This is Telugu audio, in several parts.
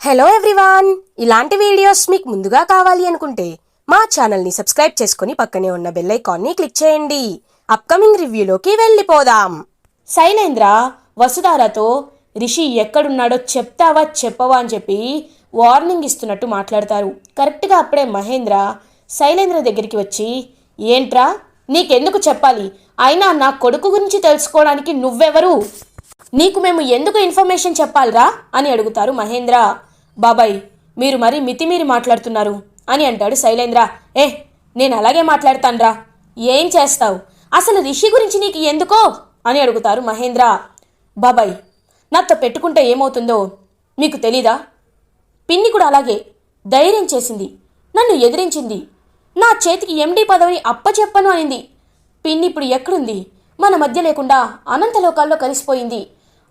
హలో ఎవ్రీవాన్ ఇలాంటి వీడియోస్ మీకు ముందుగా కావాలి అనుకుంటే మా ఛానల్ని సబ్స్క్రైబ్ చేసుకుని పక్కనే ఉన్న బెల్ ఐకాన్ని క్లిక్ చేయండి. అప్కమింగ్ రివ్యూలోకి వెళ్ళిపోదాం. శైలేంద్ర వసుధారతో రిషి ఎక్కడున్నాడో చెప్తావా చెప్పవా అని చెప్పి వార్నింగ్ ఇస్తున్నట్టు మాట్లాడతారు. కరెక్ట్గా అప్పుడే మహేంద్ర శైలేంద్ర దగ్గరికి వచ్చి ఏంట్రా? నీకెందుకు చెప్పాలి? అయినా నా కొడుకు గురించి తెలుసుకోవడానికి నువ్వెవరు? నీకు మేము ఎందుకు ఇన్ఫర్మేషన్ చెప్పాలిరా? అని అడుగుతారు మహేంద్ర. బాబాయ్ మీరు మరి మితిమీరి మాట్లాడుతున్నారు అని అంటాడు శైలేంద్ర. ఏ నేను అలాగే మాట్లాడతాన్రా. ఏం చేస్తావు? అసలు రిషి గురించి నీకు ఎందుకో? అని అడుగుతారు మహేంద్ర. బాబాయ్ నాతో పెట్టుకుంటే ఏమవుతుందో మీకు తెలీదా? పిన్ని కూడా అలాగే ధైర్యం చేసింది. నన్ను ఎదిరించింది. నా చేతికి ఎండీ పదవిని అప్పచెప్పను అనింది. పిన్ని ఇప్పుడు ఎక్కడుంది? మన మధ్య లేకుండా అనంతలోకాల్లో కలిసిపోయింది.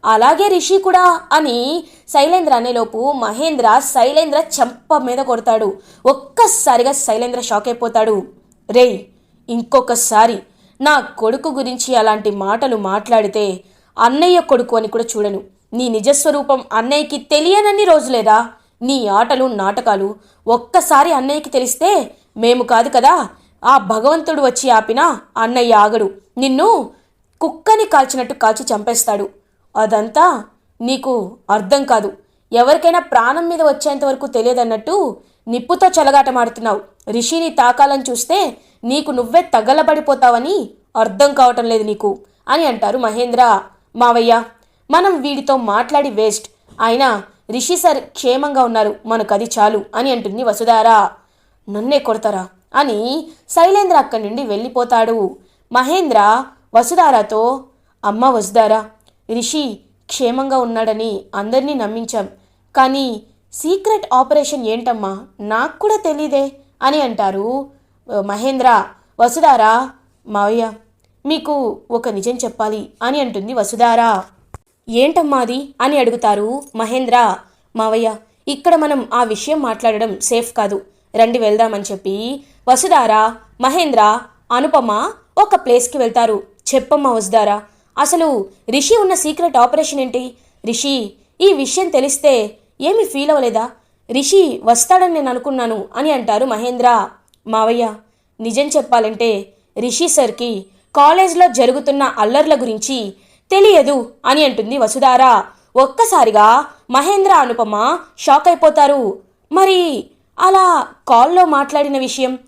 అలాగే రిషి కూడా అని శైలేంద్ర అనేలోపు మహేంద్ర శైలేంద్ర చెంప మీద కొడతాడు. ఒక్కసారిగా శైలేంద్ర షాక్ అయిపోతాడు. రేయ్ ఇంకొకసారి నా కొడుకు గురించి అలాంటి మాటలు మాట్లాడితే అన్నయ్య కొడుకు అని కూడా చూడను. నీ నిజస్వరూపం అన్నయ్యకి తెలియనన్ని రోజులేదా? నీ ఆటలు నాటకాలు ఒక్కసారి అన్నయ్యకి తెలిస్తే మేము కాదు కదా? ఆ భగవంతుడు వచ్చి ఆపినా అన్నయ్య ఆగడు. నిన్ను కుక్కని కాల్చినట్టు కాల్చి చంపేస్తాడు. అదంతా నీకు అర్థం కాదు. ఎవరికైనా ప్రాణం మీద వచ్చేంత వరకు తెలియదన్నట్టు నిప్పుతో చెలగాటమాడుతున్నావు. రిషిని తాకాలని చూస్తే నీకు నువ్వే తగలబడిపోతావని అర్థం కావటం లేదు నీకు అని అంటారు మహేంద్ర. మావయ్య మనం వీడితో మాట్లాడి వేస్ట్. అయినా రిషి సార్ క్షేమంగా ఉన్నారు. మనకది చాలు అని అంటుంది వసుధారా. నన్నే కొడతారా అని శైలేంద్ర అక్కడి నుండి వెళ్ళిపోతాడు. మహేంద్ర వసుధారాతో అమ్మ వసుధారా రిషి క్షేమంగా ఉన్నాడని అందరినీ నమ్మించాం. కానీ సీక్రెట్ ఆపరేషన్ ఏంటమ్మా? నాకు కూడా తెలీదే అని అంటారు మహేంద్ర. వసుధారా? మావయ్య మీకు ఒక నిజం చెప్పాలి అని అంటుంది వసుధారా. ఏంటమ్మా అది? అని అడుగుతారు మహేంద్ర. మావయ్య ఇక్కడ మనం ఆ విషయం మాట్లాడడం సేఫ్ కాదు. రండి వెళ్దామని చెప్పి వసుధారా మహేంద్ర అనుపమ ఒక ప్లేస్కి వెళ్తారు. చెప్పమ్మా వసుధారా. అసలు రిషి ఉన్న సీక్రెట్ ఆపరేషన్ ఏంటి? రిషి ఈ విషయం తెలిస్తే ఏమి ఫీల్ అవ్వలేదా? రిషి వస్తాడని నేను అనుకున్నాను అని అంటారు మహేంద్ర. మావయ్య నిజం చెప్పాలంటే రిషి సార్కి కాలేజ్లో జరుగుతున్న అల్లర్ల గురించి తెలియదు అని అంటుంది వసుధార. ఒక్కసారిగా మహేంద్ర అనుపమ షాక్ అయిపోతారు. మరి అలా కాల్లో మాట్లాడిన విషయం?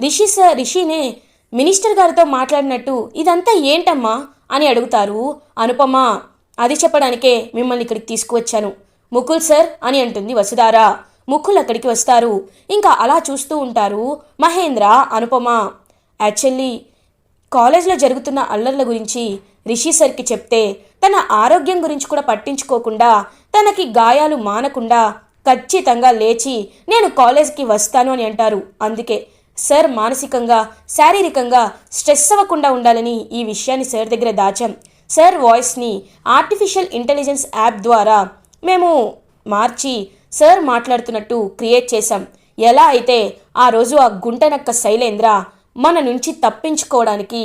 రిషి సార్ రిషినే మినిస్టర్ గారితో మాట్లాడినట్టు ఇదంతా ఏంటమ్మా? అని అడుగుతారు. అనుపమ అది చెప్పడానికే మిమ్మల్ని ఇక్కడికి తీసుకువచ్చాను. ముకుల్ సార్ అని అంటుంది వసుధార. ముకుల్ అక్కడికి వస్తారు. ఇంకా అలా చూస్తూ ఉంటారు మహేంద్ర అనుపమ. యాక్చువల్లీ కాలేజ్లో జరుగుతున్న అల్లర్ల గురించి రిషి సర్కి చెప్తే తన ఆరోగ్యం గురించి కూడా పట్టించుకోకుండా తనకి గాయాలు మానకుండా ఖచ్చితంగా లేచి నేను కాలేజ్కి వస్తాను అని అంటారు. అందుకే సార్ మానసికంగా శారీరకంగా స్ట్రెస్ అవ్వకుండా ఉండాలని ఈ విషయాన్ని సార్ దగ్గర దాచాం. సార్ వాయిస్ని ఆర్టిఫిషియల్ ఇంటెలిజెన్స్ యాప్ ద్వారా మేము మార్చి సార్ మాట్లాడుతున్నట్టు క్రియేట్ చేశాం. ఎలా అయితే ఆ రోజు ఆ గుంటనక్క శైలేంద్ర మన నుంచి తప్పించుకోవడానికి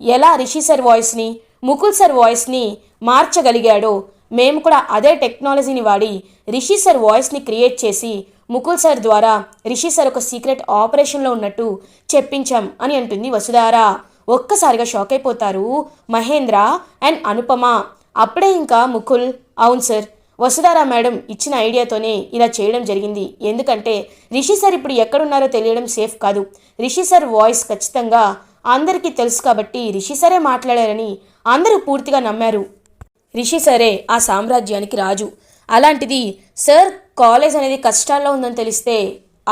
ఎలా రిషి సార్ వాయిస్ని ముకుల్ సార్ వాయిస్ని మార్చగలిగాడో మేము కూడా అదే టెక్నాలజీని వాడి రిషి సార్ వాయిస్ని క్రియేట్ చేసి ముకుల్ సార్ ద్వారా రిషి సార్ ఒక సీక్రెట్ ఆపరేషన్లో ఉన్నట్టు చెప్పించాం అని అంటుంది వసుధారా. ఒక్కసారిగా షాక్ అయిపోతారు మహేంద్ర అండ్ అనుపమ. అప్పుడే ఇంకా ముకుల్ అవును సార్ వసుధారా మేడం ఇచ్చిన ఐడియాతోనే ఇలా చేయడం జరిగింది. ఎందుకంటే రిషి సార్ ఇప్పుడు ఎక్కడున్నారో తెలియడం సేఫ్ కాదు. రిషి సార్ వాయిస్ ఖచ్చితంగా అందరికీ తెలుసు కాబట్టి రిషి సరే మాట్లాడారని అందరూ పూర్తిగా నమ్మారు. రిషి సరే ఆ సామ్రాజ్యానికి రాజు. అలాంటిది సార్ కాలేజ్ అనేది కష్టాల్లో ఉందని తెలిస్తే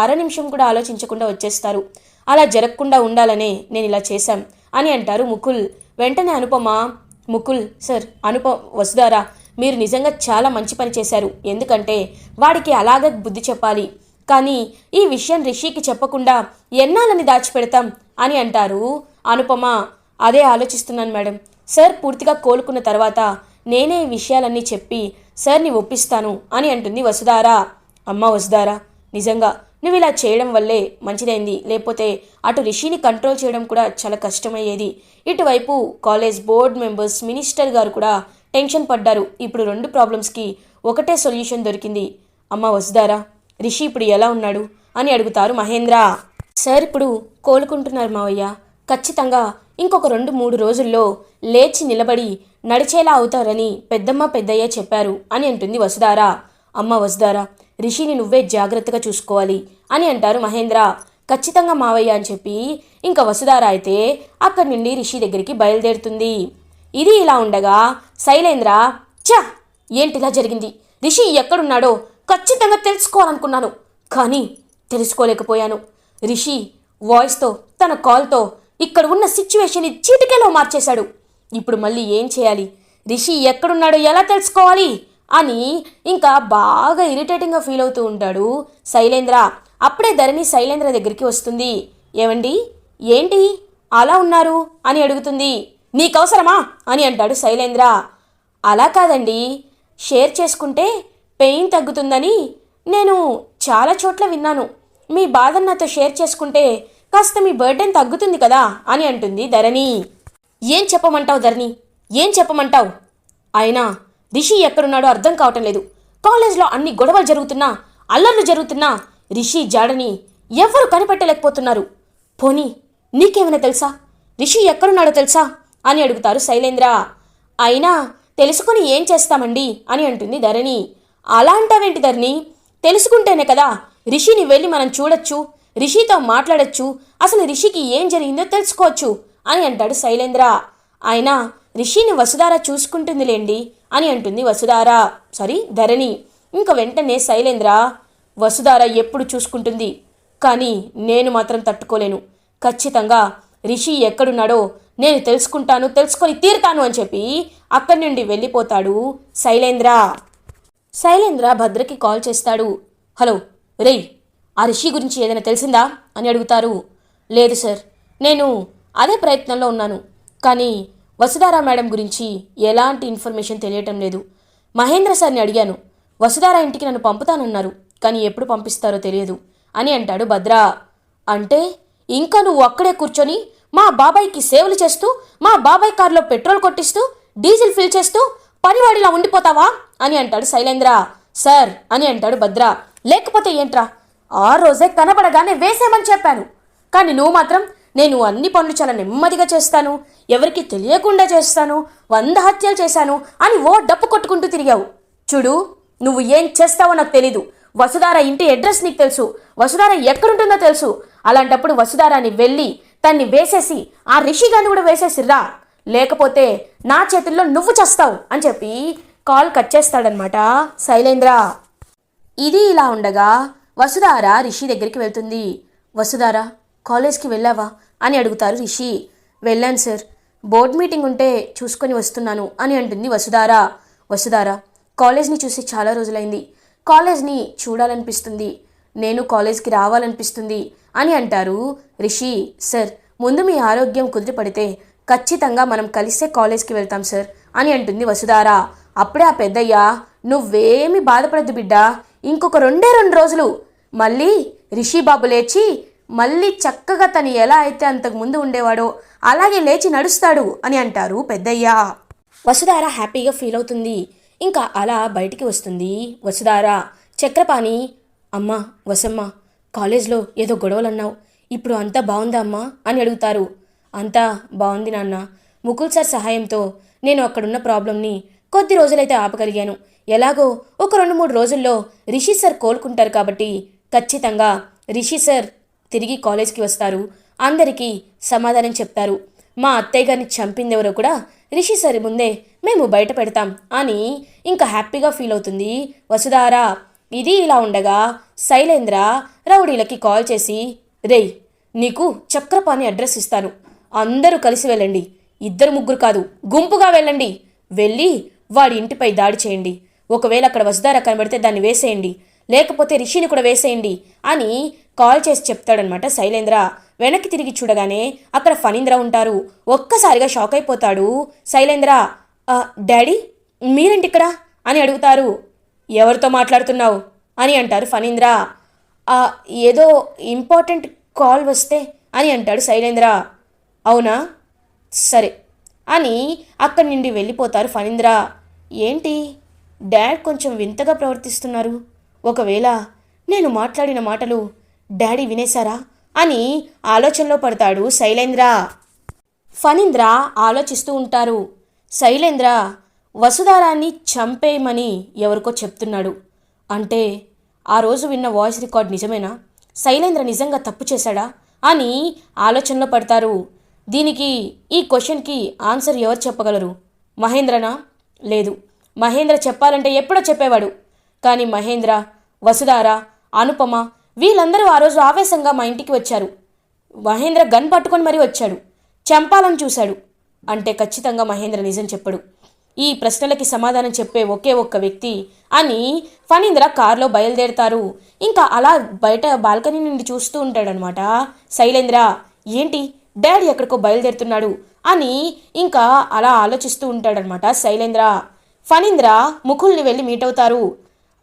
అర నిమిషం కూడా ఆలోచించకుండా వచ్చేస్తారు. అలా జరగకుండా ఉండాలనే నేను ఇలా చేశాం అని అంటారు ముకుల్. వెంటనే అనుపమ ముకుల్ సార్ అనుప వసుదారా మీరు నిజంగా చాలా మంచి పని చేశారు. ఎందుకంటే వాడికి అలాగే బుద్ధి చెప్పాలి. కానీ ఈ విషయం రిషికి చెప్పకుండా ఎన్నాలని దాచిపెడతాం అని అంటారు అనుపమ. అదే ఆలోచిస్తున్నాను మేడం. సార్ పూర్తిగా కోలుకున్న తర్వాత నేనే ఈ విషయాలన్నీ చెప్పి సార్ని ఒప్పిస్తాను అని అంటుంది వసుధారా. అమ్మ వసుధారా నిజంగా నువ్వు ఇలా చేయడం వల్లే మంచిదైంది. లేకపోతే అటు రిషిని కంట్రోల్ చేయడం కూడా చాలా కష్టమయ్యేది. ఇటువైపు కాలేజ్ బోర్డ్ మెంబర్స్ మినిస్టర్ గారు కూడా టెన్షన్ పడ్డారు. ఇప్పుడు రెండు ప్రాబ్లమ్స్కి ఒకటే సొల్యూషన్ దొరికింది. అమ్మ వసుదారా రిషి ఇప్పుడు ఎలా ఉన్నాడు? అని అడుగుతారు మహేంద్ర. సార్ ఇప్పుడు కోలుకుంటున్నారు మావయ్య. ఖచ్చితంగా ఇంకొక రెండు మూడు రోజుల్లో లేచి నిలబడి నడిచేలా అవుతారని పెద్దమ్మ పెద్దయ్య చెప్పారు అని అంటుంది వసుదారా అమ్మ వసుదారా రిషిని నువ్వే జాగ్రత్తగా చూసుకోవాలి అని అంటారు మహేంద్ర. ఖచ్చితంగా మావయ్య అని చెప్పి ఇంకా వసుధార అయితే అక్కడి నుండి రిషి దగ్గరికి బయలుదేరుతుంది. ఇది ఇలా ఉండగా శైలేంద్ర చ ఏంటిలా జరిగింది? రిషి ఎక్కడున్నాడో ఖచ్చితంగా తెలుసుకోవాలనుకున్నాను కానీ తెలుసుకోలేకపోయాను. రిషి వాయిస్తో తన కాల్తో ఇక్కడ ఉన్న సిచ్యువేషన్ని చీటికెలో మార్చేశాడు. ఇప్పుడు మళ్ళీ ఏం చేయాలి? రిషి ఎక్కడున్నాడో ఎలా తెలుసుకోవాలి? అని ఇంకా బాగా ఇరిటేటింగ్గా ఫీల్ అవుతూ ఉంటాడు శైలేంద్ర. అప్పుడే ధరణి శైలేంద్ర దగ్గరికి వస్తుంది. ఏమండి? ఏంటి? అలా ఉన్నారు? అని అడుగుతుంది. నీకవసరమా అని అంటాడు శైలేంద్ర. అలా కాదండి. షేర్ చేసుకుంటే పెయిన్ తగ్గుతుందని నేను చాలా చోట్ల విన్నాను. మీ బాధను నాతో షేర్ చేసుకుంటే కాస్త మీ బర్డెన్ తగ్గుతుంది కదా అని అంటుంది ధరణి. ఏం చెప్పమంటావు ధరణి? ఏం చెప్పమంటావు? అయినా రిషి ఎక్కడున్నాడో అర్థం కావటం లేదు. కాలేజ్లో అన్ని గొడవలు జరుగుతున్నా అల్లర్లు జరుగుతున్నా రిషి జాడని ఎవ్వరూ కనిపెట్టలేకపోతున్నారు. పోనీ నీకేమైనా తెలుసా? రిషి ఎక్కడున్నాడో తెలుసా? అని అడుగుతారు శైలేంద్ర. అయినా తెలుసుకుని ఏం చేస్తామండి? అని అంటుంది ధరణి. అలా అంటావేంటి ధరణి? తెలుసుకుంటేనే కదా రిషిని వెళ్ళి మనం చూడొచ్చు. రిషితో మాట్లాడొచ్చు. అసలు రిషికి ఏం జరిగిందో తెలుసుకోవచ్చు అని అంటాడు శైలేంద్ర. ఆయన రిషిని వసుధార చూసుకుంటుందిలేండి అని అంటుంది వసుధార. సారీ ధరణి. ఇంక వెంటనే శైలేంద్ర వసుధార ఎప్పుడు చూసుకుంటుంది? కానీ నేను మాత్రం తట్టుకోలేను. ఖచ్చితంగా రిషి ఎక్కడున్నాడో నేను తెలుసుకుంటాను తెలుసుకొని తీరుతాను అని చెప్పి అక్కడి నుండి వెళ్ళిపోతాడు శైలేంద్ర. శైలేంద్ర భద్రకి కాల్ చేస్తాడు. హలో రేయ్ ఆ రిషి గురించి ఏదైనా తెలిసిందా? అని అడుగుతారు. లేదు సార్ నేను అదే ప్రయత్నంలో ఉన్నాను. కానీ వసుధారా మేడం గురించి ఎలాంటి ఇన్ఫర్మేషన్ తెలియటం లేదు. మహేంద్ర సార్ని అడిగాను. వసుధారా ఇంటికి నన్ను పంపుతానన్నారు కానీ ఎప్పుడు పంపిస్తారో తెలియదు అని అంటాడు భద్ర. అంటే ఇంకా నువ్వు అక్కడే కూర్చొని మా బాబాయ్కి సేవలు చేస్తూ మా బాబాయ్ కారులో పెట్రోల్ కొట్టిస్తూ డీజిల్ ఫిల్ చేస్తూ పనివాడిలా ఉండిపోతావా? అని అంటాడు శైలేంద్ర. సార్ అని అంటాడు భద్ర. లేకపోతే ఏంట్రా? ఆ రోజే కనపడగానే వేసేమని చెప్పాను. కానీ నువ్వు మాత్రం నేను అన్ని పనులు చాలా నెమ్మదిగా చేస్తాను ఎవరికి తెలియకుండా చేస్తాను వంద హత్యలు చేశాను అని ఓ డప్పు కొట్టుకుంటూ తిరిగావు. చూడు నువ్వు ఏం చేస్తావో నాకు తెలీదు. వసుధార ఇంటి అడ్రస్ నీకు తెలుసు. వసుధార ఎక్కడుంటుందో తెలుసు. అలాంటప్పుడు వసుధారాని వెళ్ళి తన్ని వేసేసి ఆ రిషిగాని కూడా వేసేసి రా. లేకపోతే నా చేతుల్లో నువ్వు చేస్తావు అని చెప్పి కాల్ కట్ చేస్తాడనమాట శైలేంద్ర ఇది ఇలా ఉండగా వసుధార రిషి దగ్గరికి వెళ్తుంది. వసుధార కాలేజ్కి వెళ్ళావా? అని అడుగుతారు రిషి. వెళ్ళాను సార్. బోర్డ్ మీటింగ్ ఉంటే చూసుకొని వస్తున్నాను అని అంటుంది వసుధార. వసుధార కాలేజ్ని చూసి చాలా రోజులైంది. కాలేజ్ని చూడాలనిపిస్తుంది. నేను కాలేజ్కి రావాలనిపిస్తుంది అని అంటారు రిషి. సార్ ముందు మీ ఆరోగ్యం కుదిరిపడితే ఖచ్చితంగా మనం కలిసే కాలేజ్కి వెళ్తాం సార్ అని అంటుంది వసుధార. అప్పుడే ఆ పెద్దయ్య నువ్వేమి బాధపడద్దు బిడ్డ. ఇంకొక రెండే రెండు రోజులు మళ్ళీ రిషి బాబు లేచి మళ్ళీ చక్కగా తను ఎలా అయితే అంతకు ముందు ఉండేవాడో అలాగే లేచి నడుస్తాడు అని అంటారు పెద్దయ్య. వసుధార హ్యాపీగా ఫీల్ అవుతుంది. ఇంకా అలా బయటికి వస్తుంది. వసుధార చక్రపాణి అమ్మా వసమ్మ కాలేజ్లో ఏదో గొడవలు అన్నావు ఇప్పుడు అంతా బాగుందా అమ్మా? అని అడుగుతారు. అంతా బాగుంది నాన్న. ముకుల్ సార్ సహాయంతో నేను అక్కడున్న ప్రాబ్లంని కొద్ది రోజులైతే ఆపగలిగాను. ఎలాగో ఒక రెండు మూడు రోజుల్లో రిషి సార్ కోలుకుంటారు కాబట్టి ఖచ్చితంగా రిషి సార్ తిరిగి కాలేజ్కి వస్తారు. అందరికీ సమాధానం చెప్తారు. మా అత్తయ్య గారిని చంపిందెవరో కూడా రిషి సార్ ముందే మేము బయట పెడతాం అని ఇంకా హ్యాపీగా ఫీల్ అవుతుంది. వసుధారా ఇది ఇలా ఉండగా శైలేంద్ర రౌడీలకి కాల్ చేసి రేయ్ నీకు చక్రపాణి అడ్రస్ ఇస్తాను. అందరూ కలిసి వెళ్ళండి. ఇద్దరు ముగ్గురు కాదు గుంపుగా వెళ్ళండి. వెళ్ళి వాడి ఇంటిపై దాడి చేయండి. ఒకవేళ అక్కడ వసుధారా కనబడితే దాన్ని వేసేయండి. లేకపోతే రిషిని కూడా వేసేయండి అని కాల్ చేసి చెప్తాడనమాట శైలేంద్ర. వెనక్కి తిరిగి చూడగానే అక్కడ ఫణీంద్ర ఉంటారు. ఒక్కసారిగా షాక్ అయిపోతాడు. శైలేంద్ర డాడీ మీరేంటి ఇక్కడ అని అడుగుతారు. ఎవరితో మాట్లాడుతున్నావు? అని అంటారు ఫణీంద్ర. ఏదో ఇంపార్టెంట్ కాల్ వస్తే అని అంటాడు శైలేంద్ర. అవునా? సరే అని అక్కడి నుండి వెళ్ళిపోతారు ఫణీంద్ర. ఏంటి? డాడ్ కొంచెం వింతగా ప్రవర్తిస్తున్నారు. ఒకవేళ నేను మాట్లాడిన మాటలు డాడీ వినేశారా అని ఆలోచనలో పడతాడు శైలేంద్ర. ఫణీంద్ర ఆలోచిస్తూ ఉంటారు. శైలేంద్ర వసుధారాన్ని చంపేయమని ఎవరికో చెప్తున్నాడు. అంటే ఆ రోజు విన్న వాయిస్ రికార్డ్ నిజమేనా? శైలేంద్ర నిజంగా తప్పు చేశాడా? అని ఆలోచనలో పడతారు. దీనికి ఈ క్వశ్చన్కి ఆన్సర్ ఎవరు చెప్పగలరు? మహేంద్రనా? లేదు. మహేంద్ర చెప్పాలంటే ఎప్పుడో చెప్పేవాడు. కానీ మహేంద్ర వసుధార అనుపమ వీళ్ళందరూ ఆ రోజు ఆవేశంగా మా ఇంటికి వచ్చారు. మహేంద్ర గన్ పట్టుకొని మరీ వచ్చాడు. చంపాలని చూశాడు. అంటే ఖచ్చితంగా మహేంద్ర నిజం చెప్పడు. ఈ ప్రశ్నలకి సమాధానం చెప్పే ఒకే ఒక్క వ్యక్తి అని ఫణీంద్ర కారులో బయలుదేరుతారు. ఇంకా అలా బయట బాల్కనీ నుండి చూస్తూ ఉంటాడనమాట శైలేంద్ర ఏంటి? డాడీ ఎక్కడికో బయలుదేరుతున్నాడు అని ఇంకా అలా ఆలోచిస్తూ ఉంటాడనమాట శైలేంద్ర. ఫణీంద్ర ముకుల్ని వెళ్ళి మీట్ అవుతారు.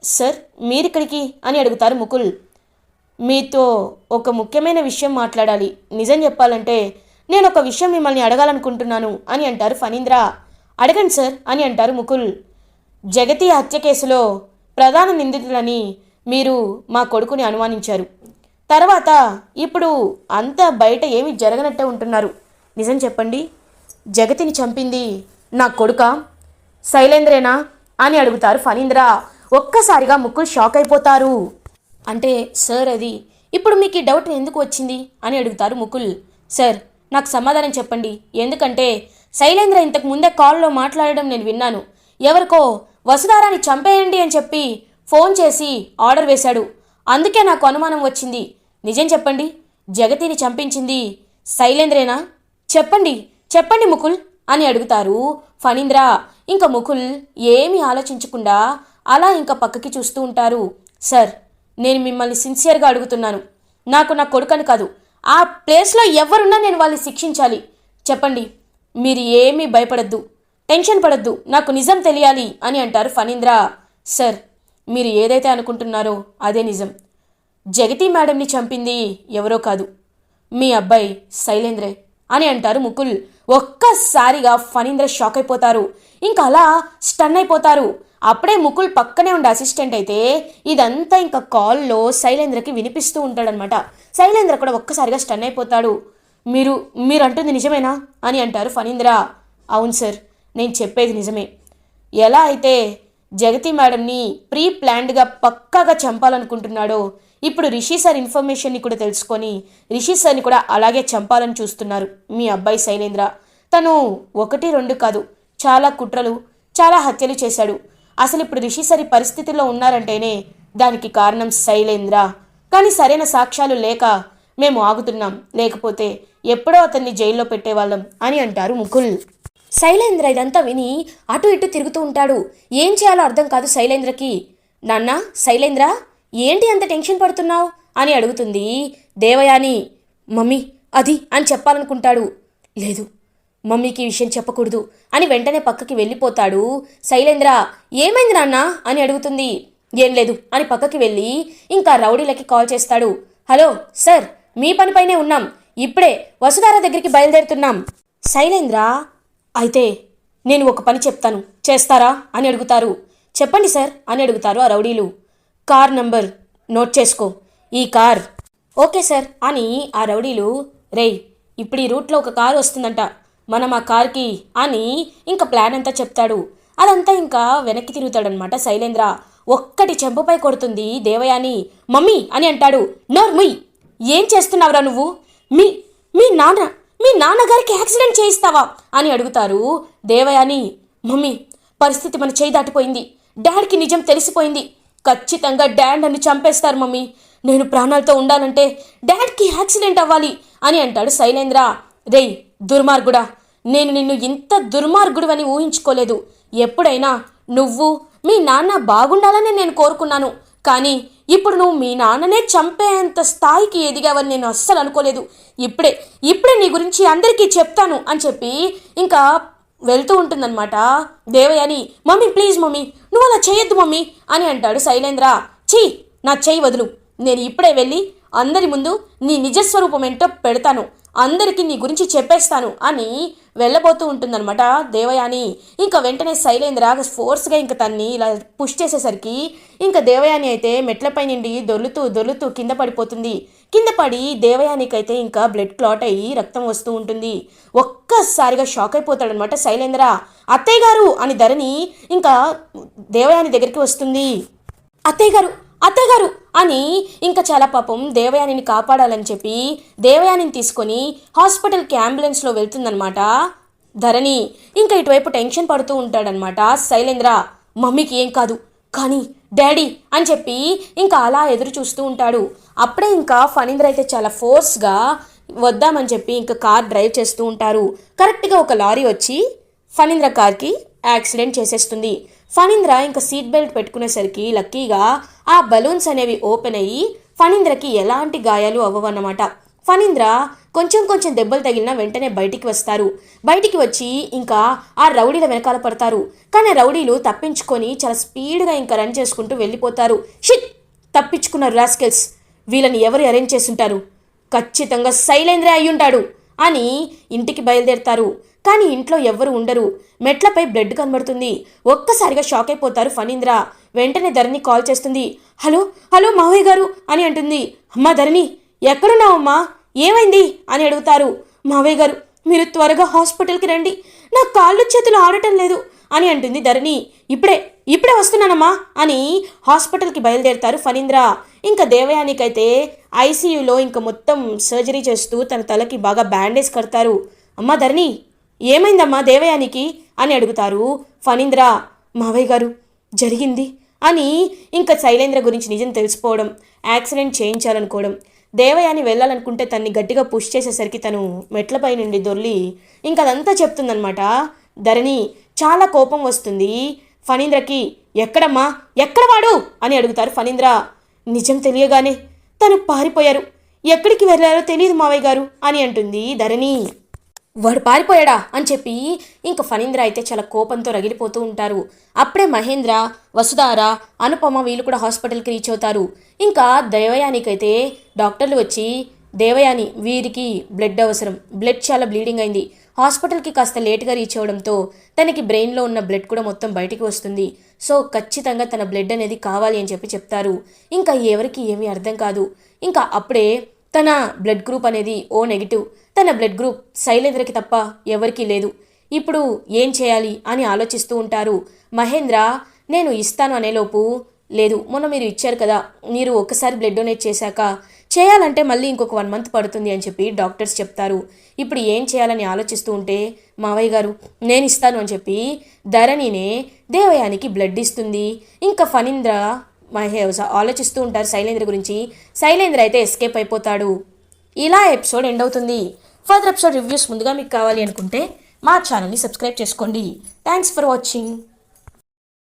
సార్ మీరిక్కడికి? అని అడుగుతారు ముకుల్. మీతో ఒక ముఖ్యమైన విషయం మాట్లాడాలి. నిజం చెప్పాలంటే నేను ఒక విషయం మిమ్మల్ని అడగాలనుకుంటున్నాను అని అంటారు ఫణీంద్ర. అడగండి సార్ అని అంటారు ముకుల్. జగతి హత్య కేసులో ప్రధాన నిందితులని మీరు మా కొడుకుని అనుమానించారు. తర్వాత ఇప్పుడు అంతా బయట ఏమీ జరగనట్టే ఉంటున్నారు. నిజం చెప్పండి. జగతిని చంపింది నా కొడుక? శైలేంద్రేనా అని అడుగుతారు ఫణీంద్ర. ఒక్కసారిగా ముక్కులు షాక్ అయిపోతారు. అంటే సార్ అది ఇప్పుడు మీకు ఈ డౌట్ ఎందుకు వచ్చింది? అని అడుగుతారు ముకుల్. సార్ నాకు సమాధానం చెప్పండి. ఎందుకంటే శైలేంద్ర ఇంతకు ముందే కాల్లో మాట్లాడడం నేను విన్నాను. ఎవరికో వసుధారాన్ని చంపేయండి అని చెప్పి ఫోన్ చేసి ఆర్డర్ వేశాడు. అందుకే నాకు అనుమానం వచ్చింది. నిజం చెప్పండి. జగతిని చంపించింది శైలేంద్రేనా? చెప్పండి చెప్పండి ముకుల్ అని అడుగుతారు ఫణీంద్ర. ఇంకా ముకుల్ ఏమీ ఆలోచించకుండా అలా ఇంకా పక్కకి చూస్తూ ఉంటారు. సార్ నేను మిమ్మల్ని సిన్సియర్గా అడుగుతున్నాను. నాకు నా కొడుకని కాదు. ఆ ప్లేస్లో ఎవరున్నా నేను వాళ్ళని శిక్షించాలి. చెప్పండి. మీరు ఏమీ భయపడద్దు. టెన్షన్ పడద్దు. నాకు నిజం తెలియాలి అని అంటారు ఫణీంద్ర. సార్ మీరు ఏదైతే అనుకుంటున్నారో అదే నిజం. జగతి మేడంని చంపింది ఎవరో కాదు. మీ అబ్బాయి శైలేంద్రే అని అంటారు ముకుల్. ఒక్కసారిగా ఫణీంద్ర షాక్ అయిపోతారు. ఇంకా అలా స్టన్ అయిపోతారు. అప్పుడే ముకుల్ పక్కనే ఉండే అసిస్టెంట్ అయితే ఇదంతా ఇంకా కాల్లో శైలేంద్రకి వినిపిస్తూ ఉంటాడనమాట శైలేంద్ర కూడా ఒక్కసారిగా స్టన్ అయిపోతాడు. మీరు మీరు అంటుంది నిజమేనా? అని అంటారు ఫణీంద్ర. అవును సార్ నేను చెప్పేది నిజమే. ఎలా అయితే జగతి మేడంని ప్రీ ప్లాన్డ్గా పక్కాగా చంపాలనుకుంటున్నాడో ఇప్పుడు రిషి సార్ ఇన్ఫర్మేషన్ని కూడా తెలుసుకొని రిషి సార్ని కూడా అలాగే చంపాలని చూస్తున్నారు మీ అబ్బాయి శైలేంద్ర. తను ఒకటి రెండు కాదు చాలా కుట్రలు చాలా హత్యలు చేశాడు. అసలు ఇప్పుడు రిషి సార్ పరిస్థితిలో ఉన్నారంటేనే దానికి కారణం శైలేంద్ర. కానీ సరైన సాక్ష్యాలు లేక మేము ఆగుతున్నాం. లేకపోతే ఎప్పుడో అతన్ని జైల్లో పెట్టేవాళ్ళం అని అంటారు ముకుల్. శైలేంద్ర ఇదంతా విని అటు ఇటు తిరుగుతూ ఉంటాడు. ఏం చేయాలో అర్థం కాదు శైలేంద్రకి. నాన్న శైలేంద్ర ఏంటి అంత టెన్షన్ పడుతున్నావు? అని అడుగుతుంది దేవయాని. మమ్మీ అది అని చెప్పాలనుకుంటాడు. లేదు మమ్మీకి ఈ విషయం చెప్పకూడదు అని వెంటనే పక్కకి వెళ్ళిపోతాడు. శైలేంద్ర ఏమైంది నాన్న? అని అడుగుతుంది. ఏం లేదు అని పక్కకి వెళ్ళి ఇంకా రౌడీలకి కాల్ చేస్తాడు. హలో సార్ మీ పనిపైనే ఉన్నాం. ఇప్పుడే వసుధార దగ్గరికి బయలుదేరుతున్నాం. శైలేంద్ర అయితే నేను ఒక పని చెప్తాను. చేస్తారా? అని అడుగుతారు. చెప్పండి సార్ అని అడుగుతారు ఆ రౌడీలు. కార్ నంబర్ నోట్ చేసుకో. ఈ కార్. ఓకే సార్ అని ఆ రౌడీలు రేయ్ ఇప్పుడు ఈ రూట్లో ఒక కారు వస్తుందంట. మనం ఆ కార్కి అని ఇంకా ప్లాన్ అంతా చెప్తాడు. అదంతా ఇంకా వెనక్కి తిరుగుతాడనమాట శైలేంద్ర. ఒక్కటి చెంపపై కొడుతుంది దేవయాని. మమ్మీ అని అంటాడు. నోర్ముయ్ ఏం చేస్తున్నావురా నువ్వు? మీ మీ నాన్న మీ నాన్నగారికి యాక్సిడెంట్ చేయిస్తావా? అని అడుగుతారు దేవయాని. మమ్మీ పరిస్థితి మన చేయి దాటిపోయింది. డాడ్కి నిజం తెలిసిపోయింది. ఖచ్చితంగా డాడ్ నన్ను చంపేస్తారు మమ్మీ. నేను ప్రాణాలతో ఉండాలంటే డాడ్కి యాక్సిడెంట్ అవ్వాలి అని అంటాడు శైలేంద్ర. రేయ్ దుర్మార్గుడా నేను నిన్ను ఇంత దుర్మార్గుడు ఊహించుకోలేదు. ఎప్పుడైనా నువ్వు మీ నాన్న బాగుండాలని నేను కోరుకున్నాను. కానీ ఇప్పుడు నువ్వు మీ నాన్ననే చంపేంత స్థాయికి ఎదిగావని నేను అస్సలు అనుకోలేదు. ఇప్పుడే ఇప్పుడే నీ గురించి అందరికీ చెప్తాను అని చెప్పి ఇంకా వెళ్తూ ఉంటుందన్నమాట. దేవయాని మమ్మీ ప్లీజ్ మమ్మీ నువ్వు అలా చేయొద్దు మమ్మీ అని అంటాడు శైలేంద్ర. ఛీ నా చెయ్యి వదులు. నేను ఇప్పుడే వెళ్ళి అందరి ముందు నీ నిజస్వరూపం ఏంటో పెడతాను. అందరికీ నీ గురించి చెప్పేస్తాను అని వెళ్ళబోతూ ఉంటుందన్నమాట దేవయాని. ఇంకా వెంటనే శైలేంద్ర ఫోర్స్గా ఇంకా తన్ని ఇలా పుష్ చేసేసరికి ఇంకా దేవయాని అయితే మెట్లపై నుండి దొర్లుతూ దొర్లుతూ కింద పడిపోతుంది. కింద పడి దేవయానికైతే ఇంకా బ్లడ్ క్లాట్ అయ్యి రక్తం వస్తూ ఉంటుంది. ఒక్కసారిగా షాక్ అయిపోతాడనమాట శైలేంద్ర అత్తయ్య గారు అని ధరణి ఇంకా దేవయాని దగ్గరికి వస్తుంది. అత్తయ్య గారు అత్తగారు! అని ఇంకా చాలా పాపం దేవయానిని కాపాడాలని చెప్పి దేవయానిని తీసుకొని హాస్పిటల్కి అంబులెన్స్లో వెళ్తుందనమాట ధరణి ఇంకా ఇటువైపు టెన్షన్ పడుతూ ఉంటాడనమాట శైలేంద్ర మమ్మీకి ఏం కాదు. కానీ డాడీ! అని చెప్పి ఇంకా అలా ఎదురు చూస్తూ ఉంటాడు. అప్పుడే ఇంకా ఫణీంద్ర అయితే చాలా ఫోర్స్గా వద్దామని చెప్పి ఇంకా కార్ డ్రైవ్ చేస్తూ ఉంటారు. కరెక్ట్గా ఒక లారీ వచ్చి ఫణీంద్ర కార్కి యాక్సిడెంట్ చేసేస్తుంది. ఫణీంద్ర ఇంకా సీట్ బెల్ట్ పెట్టుకునేసరికి లక్కీగా ఆ బలూన్స్ అనేవి ఓపెన్ అయ్యి ఫణీంద్రకి ఎలాంటి గాయాలు అవ్వవన్నమాట. ఫణీంద్ర కొంచెం కొంచెం దెబ్బలు తగిలినా వెంటనే బయటికి వస్తారు. బయటికి వచ్చి ఇంకా ఆ రౌడీల వెనకాల పడతారు. కానీ రౌడీలు తప్పించుకొని చాలా స్పీడ్గా ఇంకా రన్ చేసుకుంటూ వెళ్ళిపోతారు. షిట్! తప్పించుకున్నారు రాస్కెల్స్. వీళ్ళని ఎవరు అరేంజ్ చేసుంటారు ఖచ్చితంగా శైలేంద్ర అయ్యుంటాడు అని ఇంటికి బయలుదేరతారు. కానీ ఇంట్లో ఎవ్వరు ఉండరు. మెట్లపై బ్లడ్ కనబడుతుంది. ఒక్కసారిగా షాక్ అయిపోతారు ఫణీంద్ర. వెంటనే ధరణి కాల్ చేస్తుంది. హలో హలో మావయ్య గారు అని అంటుంది. అమ్మా ధరణి ఎక్కడున్నావమ్మా ఏమైంది? అని అడుగుతారు. మావయ్య గారు మీరు త్వరగా హాస్పిటల్కి రండి. నా కాళ్ళు చేతులు ఆడటం లేదు అని అంటుంది ధరణి. ఇప్పుడే ఇప్పుడే వస్తున్నానమ్మా అని హాస్పిటల్కి బయలుదేరుతారు ఫణీంద్ర. ఇంకా దేవయానికైతే ఐసీయూలో ఇంకా మొత్తం సర్జరీ చేస్తూ తన తలకి బాగా బ్యాండేజ్ కడతారు. అమ్మా ధరణి ఏమైందమ్మా దేవయానికి? అని అడుగుతారు. ఫణీంద్ర మావయ్య గారు జరిగింది అని ఇంకా శైలేంద్ర గురించి నిజం తెలుసుకోవడం యాక్సిడెంట్ చేయించాలనుకోవడం దేవయాని వెళ్ళాలనుకుంటే తన్ని గట్టిగా పుష్ చేసేసరికి తను మెట్లపై నుండి దొర్లి ఇంకదంతా అదంతా చెప్తుందనమాట ధరణి చాలా కోపం వస్తుంది. ఫణీంద్రకి ఎక్కడమ్మా? ఎక్కడ వాడు? అని అడుగుతారు ఫణీంద్ర. నిజం తెలియగానే తను పారిపోయారు. ఎక్కడికి వెళ్ళారో తెలియదు మావయ్య గారు అని అంటుంది ధరణి. వాడు పారిపోయాడా అని చెప్పి ఇంకా ఫణీంద్ర అయితే చాలా కోపంతో రగిలిపోతూ ఉంటారు. అప్పుడే మహేంద్ర వసుధార అనుపమ వీళ్ళు కూడా హాస్పిటల్కి రీచ్ అవుతారు. ఇంకా దేవయానికైతే డాక్టర్లు వచ్చి దేవయాని వీరికి బ్లడ్ అవసరం బ్లడ్ చాలా బ్లీడింగ్ అయింది. హాస్పిటల్కి కాస్త లేట్గా రీచ్ అవ్వడంతో తనకి బ్రెయిన్లో ఉన్న బ్లడ్ కూడా మొత్తం బయటికి వస్తుంది. సో ఖచ్చితంగా తన బ్లడ్ అనేది కావాలి అని చెప్పి చెప్తారు. ఇంకా ఎవరికి ఏమీ అర్థం కాదు. ఇంకా అప్పుడే తన బ్లడ్ గ్రూప్ అనేది ఓ నెగిటివ్ తన బ్లడ్ గ్రూప్ శైలేంద్రకి తప్ప ఎవరికీ లేదు. ఇప్పుడు ఏం చేయాలి అని ఆలోచిస్తూ ఉంటారు. మహేంద్ర నేను ఇస్తాను అనేలోపు లేదు మొన్న మీరు ఇచ్చారు కదా మీరు ఒకసారి బ్లడ్ డొనేట్ చేశాక చేయాలంటే మళ్ళీ ఇంకొక వన్ మంత్ పడుతుంది అని చెప్పి డాక్టర్స్ చెప్తారు. ఇప్పుడు ఏం చేయాలని ఆలోచిస్తూ ఉంటే మావయ్య గారు నేను ఇస్తాను అని చెప్పి ధరణినే దేవయానికి బ్లడ్ ఇస్తుంది. ఇంకా ఫణీంద్ర ఆలోచిస్తూ ఉంటారు శైలేంద్ర గురించి. శైలేంద్ర అయితే ఎస్కేప్ అయిపోతాడు. ఇలా ఎపిసోడ్ ఎండ్ అవుతుంది. ఫర్దర్ ఎపిసోడ్ రివ్యూస్ ముందుగా మీకు కావాలి అనుకుంటే మా ఛానల్ని సబ్స్క్రైబ్ చేసుకోండి. Thanks for watching